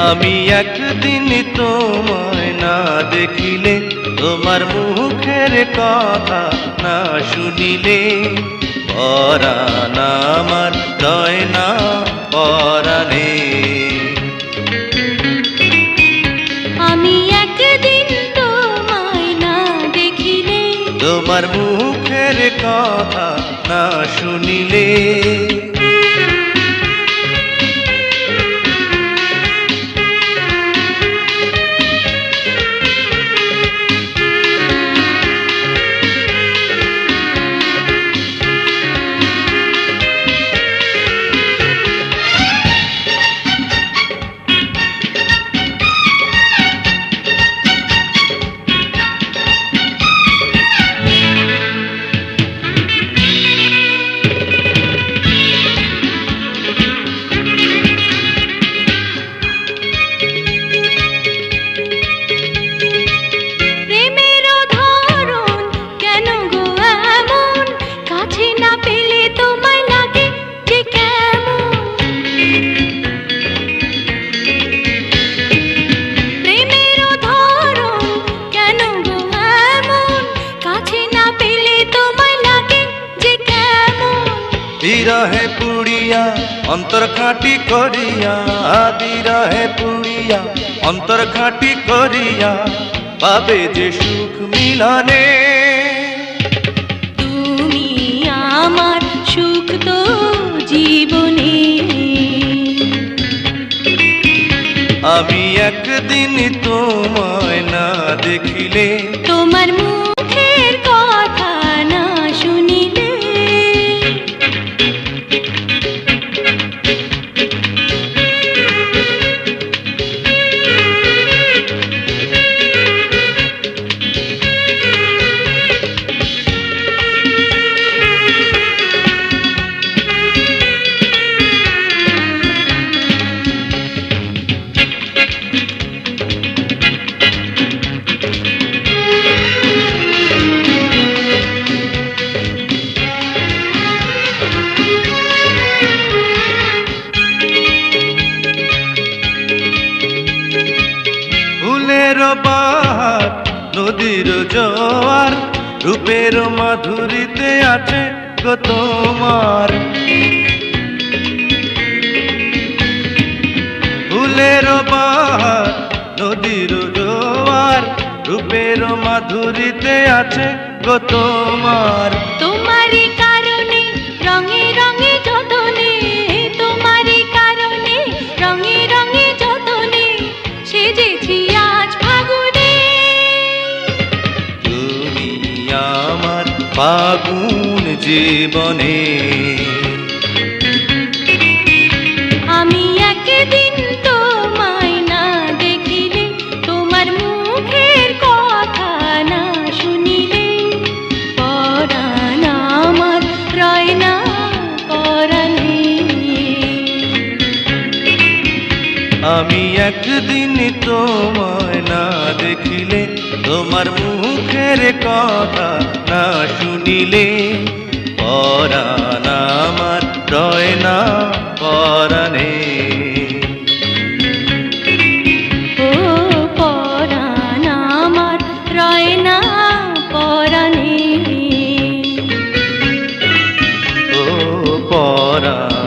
আমি একদিন তোমায় না দেখিলে তোমার মুখের কথা না শুনিলে। পরাণ আমার রয় না পরাণে। আমি একদিন তোমায় না দেখিলে। তোমার মুখের কথা না শুনিলে। অন্তর খাটি করিয়া বিরহে পুড়িয়া অন্তর খাটি করিয়া পাবে যে সুখ মিলনে। তুমি আমার সুখ তো জীবনে। আমি একদিন তোমায় না দেখিলে তোমার মুখের নদীর জোয়ার, রূপের মাধুরীতে আছে গো তোমার। ফুলের বাহার, নদীর জোয়ার, রূপের মাধুরীতে আছে গো তোমার। আমার ফাগুন জীবনে। আমি একদিন তোমায় আমি একদিন তোমায় না দেখিলে তোমার মুখের কথা না শুনিলে। পরাণ আমার রয় না পরাণে পরাণে ও পরা